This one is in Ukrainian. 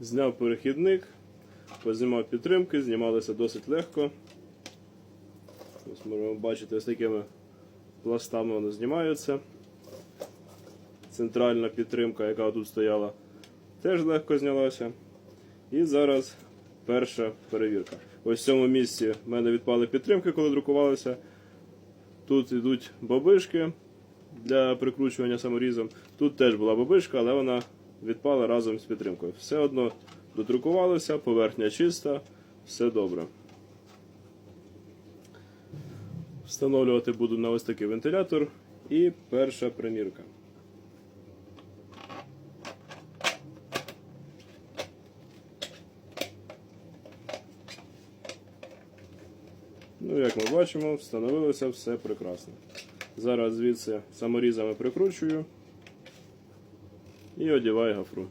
Зняв перехідник, познімав підтримки, знімалися досить легко. Ось можемо бачити, з такими пластами воно знімається. Центральна підтримка, яка тут стояла, теж легко знялася. І зараз перша перевірка. Ось в цьому місці в мене відпали підтримки, коли друкувалися. Тут йдуть бабишки для прикручування саморізом. Тут теж була бабишка, але вона відпала разом з підтримкою. Все одно додрукувалося, поверхня чиста, все добре. Встановлювати буду на ось такий вентилятор і перша примірка. Ну, як ми бачимо, встановилося все прекрасно. Зараз звідси саморізами прикручую і одіваю гафру.